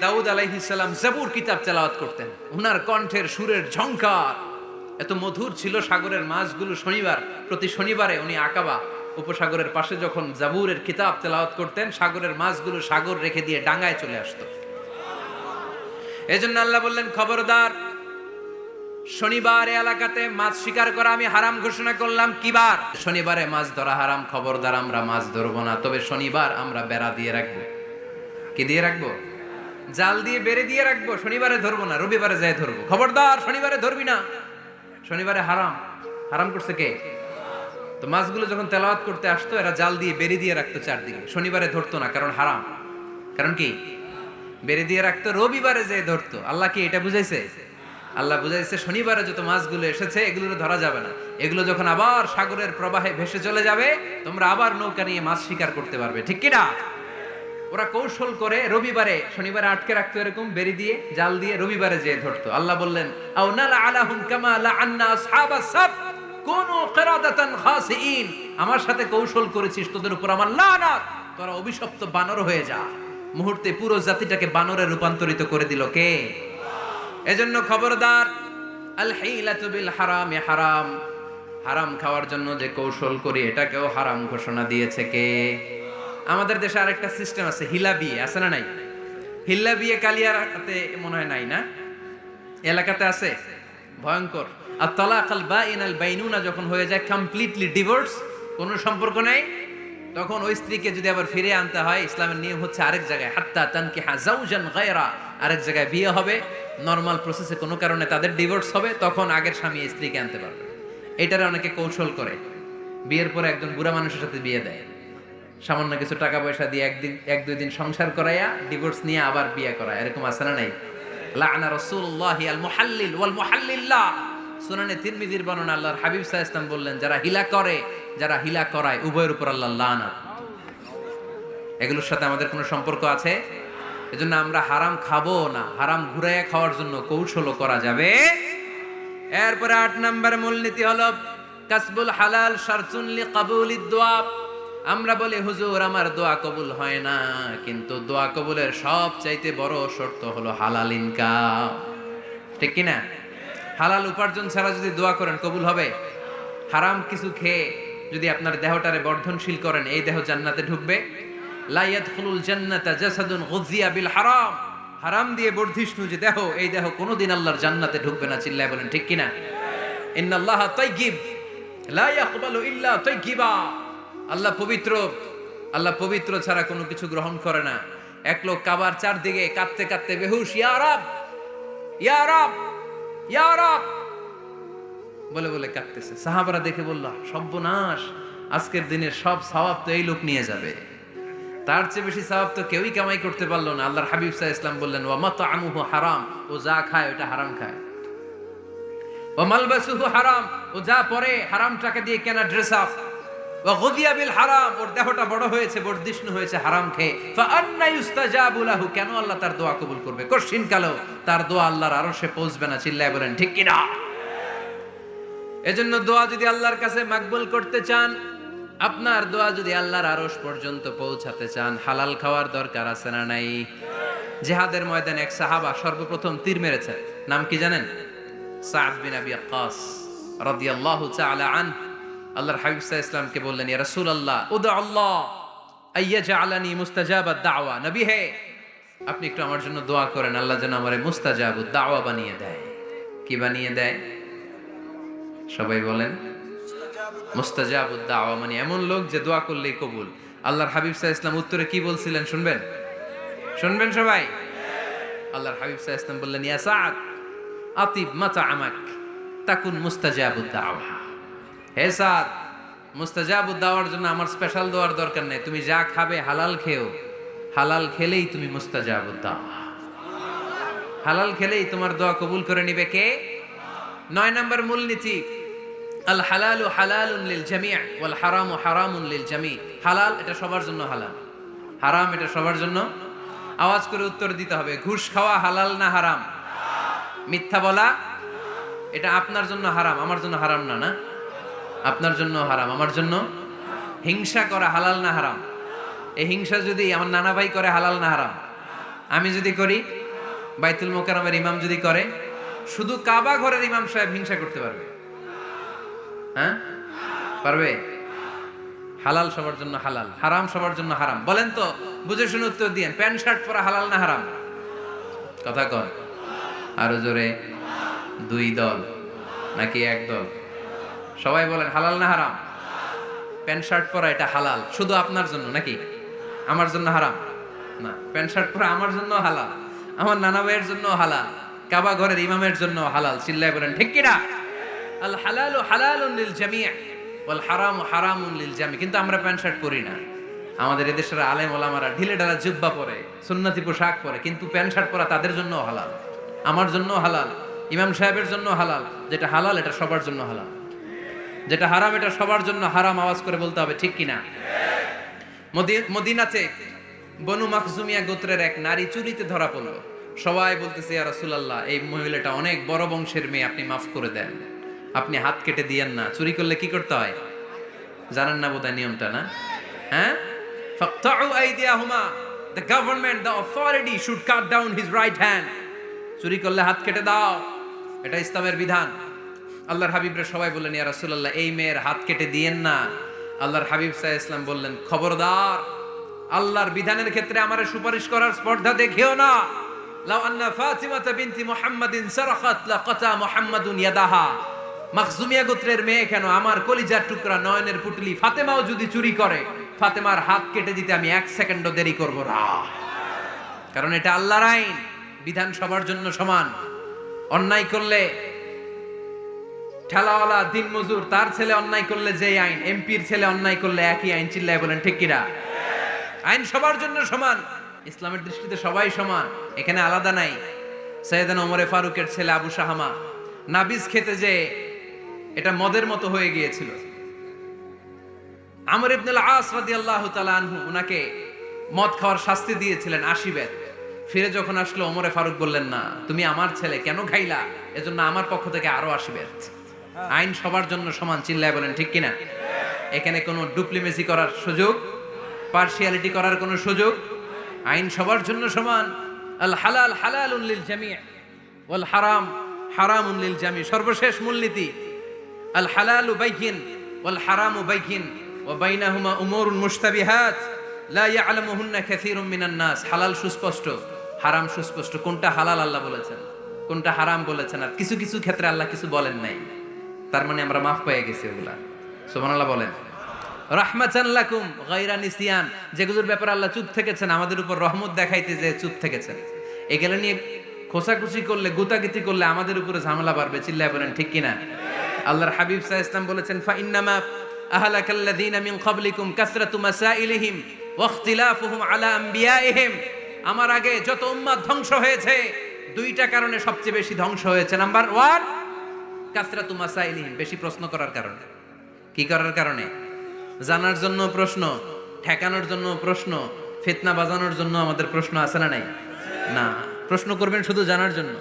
দাউদ আলাইহিসাল্লাম জাবুর কিতাব তেলাওয়াত করতেন। ওনার কণ্ঠের সুরের ঝংকার। এত মধুর ছিল সাগরের মাছগুলো শনিবার। প্রতি শনিবারে উনি আকাবা উপসাগরের পাশে যখন জাবুরের কিতাব তেলাওয়াত করতেন, সাগরের মাছগুলো সাগর রেখে দিয়ে ডাঙায় চলে আসতো। এজন্য আল্লাহ বললেন, খবরদার, শনিবার এলাকাতে মাছ শিকার করা আমি হারাম ঘোষণা করলাম। কিবার শনিবারে মাছ ধরা হারাম। খবরদার, আমরা মাছ ধরবো না। তবে শনিবার আমরা বেড়া দিয়ে রাখব। কি দিয়ে রাখব? জাল দিয়ে বেড়ে দিয়ে রাখব, শনিবারে ধরবো না, রবিবারে যাই ধরবো। খবরদার, শনিবারে ধরবি না। শনিবারে হারাম। হারাম করছে কে? তো মাছগুলো যখন তেলাওয়াত করতে আসতো, এরা জাল দিয়ে বেড়ে দিয়ে রাখতো চারদিকে। শনিবারে ধরতো না, কারণ হারাম। কারণ কি? বেড়ে দিয়ে রাখতো, রবিবারে যে ধরতো। আল্লাহ কি এটা বুঝাইছে? আল্লাহ বুঝাইছে, শনিবারে যত মাছগুলো এসেছে এগুলো ধরা যাবে না। এগুলো যখন আবার সাগরের প্রবাহে ভেসে চলে যাবে, তোমরা আবার নৌকা নিয়ে মাছ শিকার করতে পারবে। ঠিক কিনা ওরা কৌশল করে রবিবারে, শনিবারে আটকে রাখতো এরকম, বেরি দিয়ে, জাল দিয়ে রবিবারে যেয়ে ধরতো। আল্লাহ বললেন, আও নালা আলাহুম কামা লাআন্না আসহাবাস সাব কোন কিরাদাতান খাসিইন আমার সাথে কৌশল করেছিস, তোদের উপর আমার লানাত। তোরা অভিশপ্ত বানর হয়ে যা। মুহূর্তে পুরো জাতিটাকে বানরে রূপান্তরিত করে দিল কে? এজন্য খবরদার, আল হিলাতু বিল হারামে হারাম। হারাম খাওয়ার জন্য যে কৌশল করি, এটাকেও হারাম ঘোষণা দিয়েছে কে? আমাদের দেশে আরেকটা সিস্টেম আছে হিলা বিয়ে আছে না নাই? হিল্লা বিয়ে কালিয়ারাতে মনে হয় নাই না? এলাকাতে আছে? ভয়ঙ্কর। আর তলাকাল বা ইনাল বাইনুনা যখন হয়ে যায় কমপ্লিটলি ডিভোর্স কোনো সম্পর্ক নেই? তখন ওই স্ত্রীকে যদি আবার ফিরে আনতে হয়, ইসলামের নিয়ম হচ্ছে আরেক জায়গায়, হাত্তা তানকি হাজাউজান গায়রা, আরেক জায়গায় বিয়ে হবে। নর্মাল প্রসেসে কোনো কারণে তাদের ডিভোর্স হবে, তখন আগের স্বামী স্ত্রীকে আনতে পারবে। এটারে অনেকে কৌশল করে। বিয়ের পরে একজন বুড়া মানুষের সাথে বিয়ে দেয়। সামান্য কিছু টাকা পয়সা দিয়ে একদিন, এক, দুই দিন সংসার করাইয়া ডিভোর্স নিয়ে আবার বিয়ে করায় এরকম আছে না নাই? লাআনা রাসূলুল্লাহি আল মুহাল্লিল ওয়াল মুহাল্লিল্লাহ সুনানে তিরমিজির বর্ণনা আল্লাহর হাবিব আলাইহি ওয়াসাল্লাম বললেন, যারা হিলা করে, যারা হিলা করায়, উভয়ের উপর আল্লাহ লানাত। এগুলোর সাথে আমাদের কোনো সম্পর্ক আছে? এজন্য আমরা হারাম খাব না, হারাম ঘুরাইয়া খাওয়ার জন্য কৌশলও করা যাবে। এরপরে আট নম্বর মূলনীতি হলো, কাসবুল হালাল শারতুন লিকাবুলিদ দোয়া আমরা বলি, হুজুর, আমার দোয়া কবুল হয় না। কিন্তু দোয়া কবুলের সব চাইতে বড় শর্ত হলো হালাল ইনকাম। ঠিক কি না হালাল উপার্জন ছাড়া যদি দোয়া করেন, কবুল হবে? হারাম কিছু খেয়ে যদি আপনার দেহটারে বর্ধনশীল করেন, এই দেহ জান্নাতে ঢুকবে? লাইয়াত খুলুল জান্নাতা জাসাদুন গুজিয়া বিল হারাম। হারাম দিয়ে বর্ধিষ্ণু যে দেহ, এই দেহ কোনোদিন আল্লাহর জান্নাতে ঢুকবে না, চিল্লায় বলেন, ঠিক কিনা? ইন্নাল্লাহ তাইয়িব লা ইয়াকবালু ইল্লা তাইয়িবা আল্লাহ পবিত্র আল্লাহ পবিত্র ছাড়া কোনো কিছু গ্রহণ করে না। এক লোক কাবার চারদিকে কাঁদতে কাঁদতে বেহুশ, ইয়া রাব ইয়া রাব ইয়া রাব! বলে বলে কাঁদতেছে। সাহাবারা দেখে বলল, সর্বনাশ, আজকের দিনের সব সওয়াব তো এই লোক নিয়ে যাবে। তার চেয়ে বেশি সওয়াব তো কেউই কামাই করতে পারল না। আল্লাহর হাবিব সাহা ইসলাম বললেন, ওয়া মাত আমুহু হারাম, ও যা খায় ওটা হারাম খায়। ও মালবাসুহু হারাম, ও যা পরে হারাম টাকা দিয়ে কেনা ড্রেস আপ হারাম, ওর দেহটা বড় হয়েছে হয়েছে, হারাম খেয়ে। কেন আল্লাহ তার দোয়া কবুল করবে? তার দোয়া আল্লাহর পৌঁছবে না, চিল্লায় বলেন, ঠিক কিনা? দোয়া যদি আল্লাহর কাছে মাকবুল করতে চান, আপনার দোয়া যদি আল্লাহর আরশ পর্যন্ত পৌঁছাতে চান, হালাল খাওয়ার দরকার আছে না নাই? জেহাদের ময়দানে এক সাহাবা সর্বপ্রথম তীর মেরেছেন নাম কি জানেন? আবি রাদিয়াল্লাহু তাআলা আন আল্লাহর হাবিব সাল্লাল্লাহু আলাইহি ইসলামকে বললেন, ইয়া রাসূলুল্লাহ উদা আল্লাহ, আইয়াজআলানি মুস্তাজাবাদ দাওয়া। নবী হে, আপনি একটু আমার জন্য দোয়া করেন, আল্লাহ যেন আমারে মুস্তাজাবুদ দাওয়া বানিয়ে দেয়। কি বানিয়ে দেয়? সবাই বলেন, মুস্তাজাবুদ দাওয়া মানে এমন লোক যে দোয়া করলেই কবুল। আল্লাহর হাবিব সাহ ইসলাম উত্তরে কি বলছিলেন শুনবেন? শুনবেন সবাই? আল্লাহর হাবিব সাহ ইসলাম বললেন, ইয়া সাদ আতিব মাতা আমাক, তাকুন মুস্তাজাবুদ দাওয়া। হে সাদ মুস্তাজাবুদ দাওয়ার জন্য আমার স্পেশাল দোয়ার দরকার নেই। তুমি যা খাবে হালাল খেও। হালাল খেলেই তুমি মুস্তাজাবুদ দাওয়া হালাল খেলেই তোমার দোয়া কবুল করে নিবে কে? নয় নম্বর মূলনীতি আল হালালু হালালুন লিল জামিয়া ওয়াল হারামু হারামুন লিল জামি। হালাল এটা সবার জন্য হালাল। হারাম এটা সবার জন্য। আওয়াজ করে উত্তর দিতে হবে, ঘুষ খাওয়া হালাল না হারাম? মিথ্যা বলা, এটা আপনার জন্য হারাম, আমার জন্য হারাম না না? আপনার জন্য হারাম, আমার জন্য? হিংসা করা হালাল না হারাম? এই হিংসা যদি আমার নানা ভাই করে, হালাল না হারাম? আমি যদি করি, বাইতুল মোকারমের ইমাম যদি করে, শুধু কাবা ঘরের ইমাম সাহেব হিংসা করতে পারবে। হ্যাঁ? পারবে? হালাল সবার জন্য হালাল, হারাম সবার জন্য হারাম। বলেন তো, বুঝে শুনে উত্তর দিয়েন, প্যান্ট, শার্ট পরা হালাল না হারাম? কথা কন। আরও জোরে, দুই দল, নাকি এক দল? সবাই বলেন, হালাল না হারাম? প্যান্ট শার্ট পরা এটা হালাল। শুধু আপনার জন্য নাকি? আমার জন্য হারাম? না, প্যান্ট শার্ট পরা আমার জন্য হালাল। আমার নানা ভাইয়ের জন্য হালাল। কাবা ঘরের ইমামের জন্য হালাল। চিল্লায় বলেন, ঠিক কিনা? আল হালালু হালালুন লিল জামিয়া ওয়াল হারামু হারামুন লিল জামি। কিন্তু আমরা প্যান্ট শার্ট পরি না। আমাদের এদেশের আলেম ওলামারা ঢিলে ঢালা জুব্বা পরে, সুন্নতি পোশাক পরে, কিন্তু প্যান্ট শার্ট পরা তাদের জন্য হালাল। আমার জন্য হালাল। ইমাম সাহেবের জন্য হালাল। যেটা হালাল, এটা সবার জন্য হালাল। যেটা হারাম, এটা সবার জন্য হারাম আওয়াজ করে বলতে হবে, ঠিক কিনা? মদি- মদিনাতে বনু মাকজুমিয়া গোত্রের এক নারী চুরিতে ধরা পড়ল। সবাই বলতেছে, ইয়া রাসূলুল্লাহ, এই মহিলাটা অনেক বড় বংশের মেয়ে, আপনি মাফ করে দেন। আপনি হাত কেটে দিয়েন না। চুরি করলে কি করতে হয়? জানেন না বোধহয় নিয়মটা, না? হ্যাঁ? ফাকতাউ আইদিয়াহুমা the government the authority should cut down his right hand চুরি করলে হাত কেটে দাও। এটা ইসলামের বিধান। আল্লাহর হাবিবরা সবাই বললেন, ইয়া রাসূলুল্লাহ, এই মেয়ের হাত কেটে দিয়েন না। আল্লাহর হাবিব সাল্লাল্লাহু ইসলাম বললেন, খবরদার, আল্লাহর বিধানের ক্ষেত্রে আমারে সুপারিশ করার স্পর্ধা দেখিও না। লাউ আন্না ফাতিমাতা বিনতি মুহাম্মাদিন সারাখাত লাকাতা মুহাম্মাদুন ইয়াদাহা। মাখজুমিয়া গোত্রের মেয়ে কেন? আমার কলিজার টুকরা নয়নের পুটলি ফাতেমাও যদি চুরি করে, ফাতেমার হাত কেটে দিতে আমি এক সেকেন্ডও দেরি করব না। কারণ এটা আল্লাহর আইন, বিধান সবার জন্য সমান। অন্যায় করলে ঠেলাওয়ালা দিন মজুর, তার ছেলে অন্যায় করলে যে আইন, এমপির ছেলে অন্যায় করলে একই আইন চিল্লায় বলেন, ঠিক কিনা? আইন সবার জন্য সমান, ইসলামের দৃষ্টিতে সবাই সমান, এখানে আলাদা নাই। সৈয়দান ওমরে ফারুকের ছেলে আবু সাহামা, নাবিজ খেতে যে এটা মদের মতো হয়ে গিয়েছিল। আমর ইবনুল আস রাদিয়াল্লাহু তাআলা আনহু, উনাকে মদ খাওয়ার শাস্তি দিয়েছিলেন আশিবেদ ফিরে যখন আসলো, ওমরে ফারুক বললেন, না, তুমি আমার ছেলে, কেন খাইলা? এজন্য আমার পক্ষ থেকে আরও আশিবেদ আইন সবার জন্য সমান, চিল্লায় বলেন, ঠিক কিনা? এখানে কোনো ডুপ্লিমেসি করার সুযোগ পার্সিয়ালিটি করার কোনো সুযোগ, আইন সবার জন্য সমান। আল হালাল হালালুন লিল জামি' ওয়াল হারাম হারামুন লিল জামি' সর্বশেষ মূলনীতি। আল হালালু বাইকিন ওয়াল হারামু বাইকিন ওয়া বাইনাহুমা উমুরুন মুশতাবিহাত। লা ইয়ালামুহুন্না কাসীরুম মিনান নাস। হালাল সুস্পষ্ট, হারাম সুস্পষ্ট, কোনটা হালাল আল্লাহ বলেছেন? কোনটা হারাম বলেছেন? আর কিছু কিছু ক্ষেত্রে আল্লাহ কিছু বলেন নাই। তার মানে আমরা মাফ পেয়ে গেছি ওগুলা। সুবহানাল্লাহ বলেন। রাহমাতান লাকুম, গায়রা নিসিয়ান যেগুলোর ব্যাপারে আল্লাহ চুপ থেকেছেন, আমাদের উপর রহমত দেখাইতে যে চুপ থেকেছেন। এগুলো নিয়ে খোসাখুচি করলে, গুতাগিতি করলে আমাদের উপরে ঝামেলা বাড়বে, চিল্লায় বলেন, ঠিক কিনা? আল্লাহর হাবিব সাহ ইসলাম বলেছেন ফা ইন্নামা আহলাকাল্লাযীনা মিন ক্বাবলিকুম কাসরাতু মাসাইলিহিম ওয়া ইখতিলাফুহুম আলা আম্বিয়াইহিম। আমার আগে যত উম্মাত ধ্বংস হয়েছে, দুইটা কারণে সবচেয়ে বেশি ধ্বংস হয়েছে। নাম্বার ওয়ান কাসরাতু মাসাইলিহিম বেশি প্রশ্ন করার কারণে। কি করার কারণে? জানার জন্য প্রশ্ন, ঠেকানোর জন্য প্রশ্ন, ফিতনা বাজানোর জন্য আমাদের প্রশ্ন আছে না নাই? না। প্রশ্ন করবেন শুধু জানার জন্য।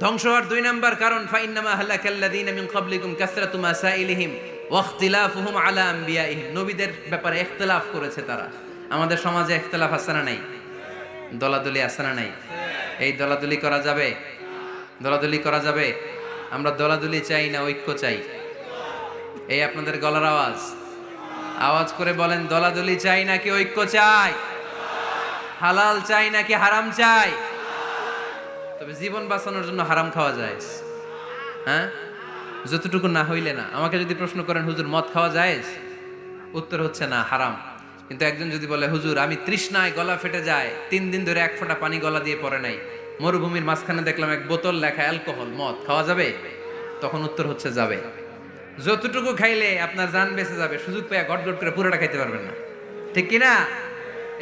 ধ্বংস হওয়ার দুই নাম্বার কারণ, ফাইন্নামা হালাকাল্লাযীনা মিন ক্বাবলিকুম কাসরাতু মাসাইলিহিম ওয়া ইখতিলাফুহুম আলা আম্বিয়াইহিম নবীদের ব্যাপারে ইখতিলাফ করেছে তারা। আমাদের সমাজে ইখতিলাফ আছে না নাই? দলাদলি আছে না নাই? এই দলাদলি করা যাবে? দলাদলি করা যাবে? আমরা দলাদলি চাই না ঐক্য চাই। এই আপনাদের গলার আওয়াজ। আওয়াজ করে বলেন, দলাদলি চাই নাকি ঐক্য চাই? হালাল চাই নাকি হারাম চাই? তবে জীবন বাঁচানোর জন্য হারাম খাওয়া যায়। হ্যাঁ? যতটুকু না হইলে না। আমাকে যদি প্রশ্ন করেন, হুজুর, মদ খাওয়া যায়? উত্তর হচ্ছে না, হারাম। কিন্তু একজন যদি বলে, হুজুর, আমি তৃষ্ণায় গলা ফেটে যায়, তিন দিন ধরে এক ফোঁটা পানি গলা দিয়ে পড়ে নাই। মরুভূমির মাঝখানে দেখলাম এক বোতল লেখা অ্যালকোহল, মদ। খাওয়া যাবে? তখন উত্তর হচ্ছে যাবে। যতটুকু খাইলে আপনার জান বেঁচে যাবে, সুযোগ পেয়ে গট গট করে পুরোটা খাইতে পারবেন না। ঠিক কি না?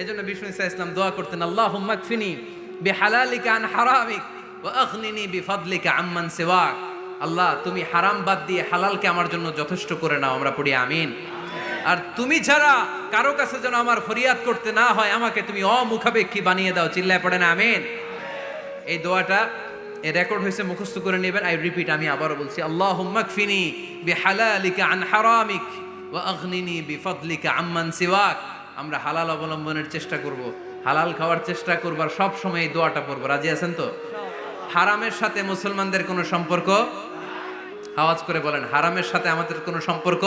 এই জন্য বিষ্ণু ইসা ইসলাম দোয়া করতেন আল্লাহ মাকফিনি বি হালালিকা আন হারামিক ওয়া আখনিনি বি ফাদলিকা আম্মান সিওয়াক। আল্লাহ, তুমি হারাম বাদ দিয়ে হালালকে আমার জন্য যথেষ্ট করে নাও, আমরা পড়ি আমিন। আর তুমি ছাড়া কারও কাছে যেন আমার ফরিয়াদ করতে না হয়, আমাকে তুমি অমুখাপেক্ষী বানিয়ে দাও, চিল্লায় পড়েন আমিন। এই দোয়াটা এ রেকর্ড হয়েছে মুখস্থ করে নেবেন। আই রিপিট আমি আবারও বলছি আল্লাহ মাকফিনি বি হালালিকা আন হারামিক ওয়া আগনিনি বি ফাদলিকা আম্মান সিওয়াক। আমরা হালাল অবলম্বনের চেষ্টা করব, হালাল খাওয়ার চেষ্টা করবার সব সময় এই দোয়াটা পড়ব। রাজি আছেন তো? হারামের সাথে মুসলমানদের কোনো সম্পর্ক? আওয়াজ করে বলেন, হারামের সাথে আমাদের কোনো সম্পর্ক?